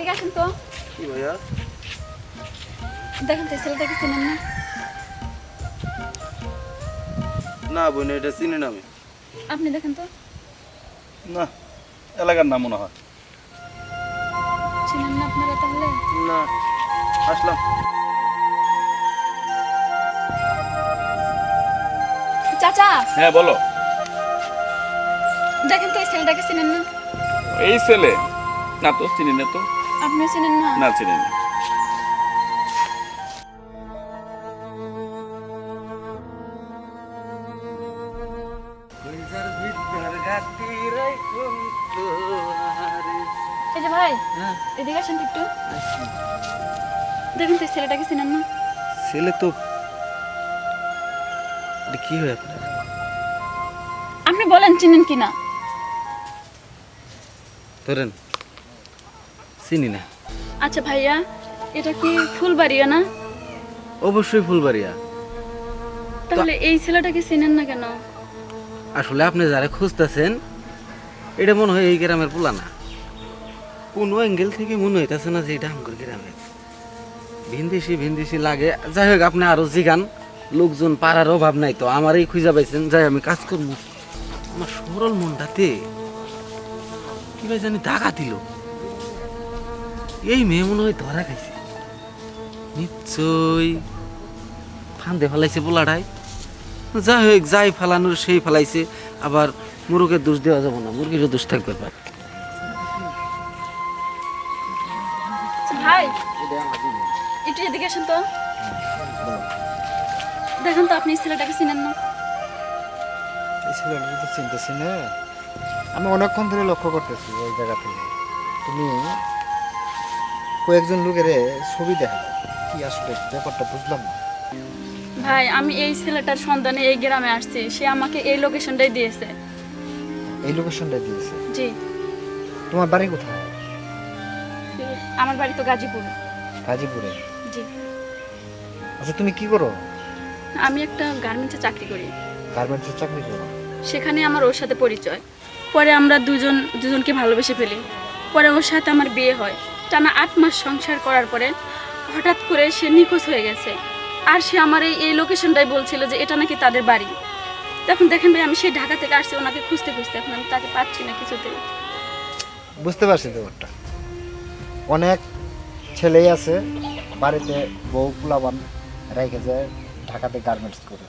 দেখেন তো। কি ভাইয়া? দেখেন তো ছেলেটাকে চেনেন না? না বোন এটা চিনি না আমি। আপনি দেখেন তো। না এলাকার নাম মনে হয়। চিনেন না আপনারা তাহলে? না আসলাম। চাচা! হ্যাঁ বলো। দেখেন তো এই ছেলেটাকে চিনেন না? এই ছেলে। না তো চিনি না তো। আপনি চিনেন না? না চিনি না। এই যে ভাই এদিকে আসেন তো একটু। দেখেন তো ছেলেটাকে চিনেন না? ছেলে তো কি হয় আপনার? আপনি বলেন চিনেন কি না? ধরেন চিনি না। আচ্ছা ভাইয়া এটা কি ফুলবাড়িয়া না? অবশ্যই ফুলবাড়িয়া। তাহলে এই ছেলেটাকে চিনেন না কেন? আসলে আপনি যারা খুঁজতেছেন এটা মনে হয় এই গ্রামের পোলা না। কোন অ্যাঙ্গেল থেকে মনে হইতেছে না যে এটা আমগর গ্রামের। ভিনদেশি ভিনদেশি লাগে। যাই হোক আপনি আরও জিগান। লোকজন পাড়ার অভাব নাই তো আমারই খুঁজা পাইছেন। যাই আমি কাজ করব। আমার সরল মনটাতে কি ভাই জানি দাগা দিল। এই মেয়ে মনে হয় ধরা খাইছে। নিশ্চয় ফান্দে ফেলাইছে পোলাটাই যাই হোক যাই ফেলানোর সেই ফেলাইছে। আবার মুরগের দোষ দেওয়া যাবে না মুরগিরও দোষ থাকবে পারে ভাই একটু এদিকে আসেন তো। দেখেন তো আপনি এই ছেলেটাকে চিনেন না। এই ছেলেটা তো চিনতেছি না। আমি অনেকক্ষণ ধরে লক্ষ্য করতেছি ওই জায়গা থেকে। তুমি কয়েকজন লোকের ছবি দেখা কি আসলে ব্যাপারটা বুঝলাম না। ভাই আমি এই ছেলেটার সন্ধানে এই গ্রামে আসছি। সে আমাকে এই লোকেশনটাই দিয়েছে। এই লোকেশনটা দিয়েছে? জি। তোমার বাড়ি কোথায়? আমার বাড়ি তো গাজীপুর। গাজীপুরে? জি। আচ্ছা তুমি কি করো? আমি একটা গার্মেন্টসে চাকরি করি। গার্মেন্টসে চাকরি করো? সেখানে আমার ওর সাথে পরিচয়। পরে আমরা দুজন, দুজনকে ভালোবেসে ফেলি। পরে ওর সাথে আমার বিয়ে হয়। টানা আট মাস সংসার করার পরে হঠাৎ করে সে নিখোঁজ হয়ে গেছে। আর সে আমার এই লোকেশনটাই বলছিল যে এটা নাকি তাদের বাড়ি। তখন দেখেন ভাই, আমি সেই ঢাকা থেকে আসছি, ওনাকে খুঁজতে খুঁজতে এখন আমি তাকে পাচ্ছি না কিছুতে বুঝতে পারছি ব্যাপারটা। অনেক ছেলেই আছে, বাড়িতে বউ পোলাবান রেখে যায়, ঢাকাতে গার্মেন্টস করে।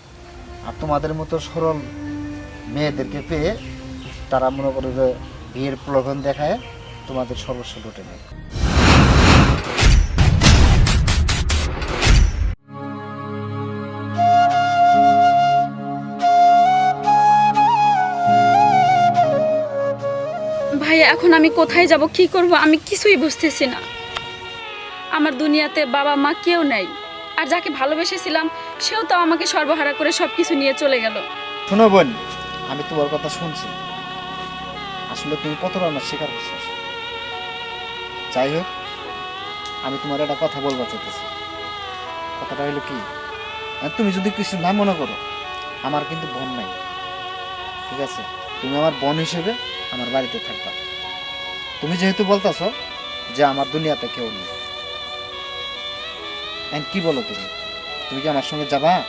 আর তোমাদের মতো সরল মেয়েদেরকে পেয়ে তারা মনে করে যে বিয়ের প্রলোভন দেখায় তোমাদের সর্বস্ব লুটে নেয়। ভাই এখন আমি কোথায় যাব কি করব আমি কিছুই বুঝতেছি না। আমার দুনিয়াতে বাবা মা কেউ নেই আর যাকে ভালোবেসেছিলাম সেও তো আমাকে সর্বহারা করে সব কিছু নিয়ে চলে গেল। শোনো বোন আমি তোমার কথা শুনছি। আসলে তুমি কত রান্নার শিকার করছ যাই হোক আমি তোমার একটা কথা বলবার চাইতেছি। কথাটা হলো কি তুমি যদি কিছু না মনে করো আমার কিন্তু বোন নাই। ঠিক আছে? তুমি আমার বোন হিসেবে আমার বাড়িতে থাকবা। তুমি যেহেতু বলতেছো যে আমার দুনিয়াতে কেউ নেই। And কি বলো তুমি? তুমি কি আমার সঙ্গে যাবা?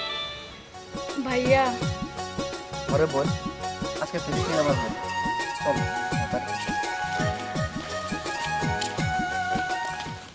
ভাইয়া। ঘরে বল আজকে তুমি কি আমার বোন? চলো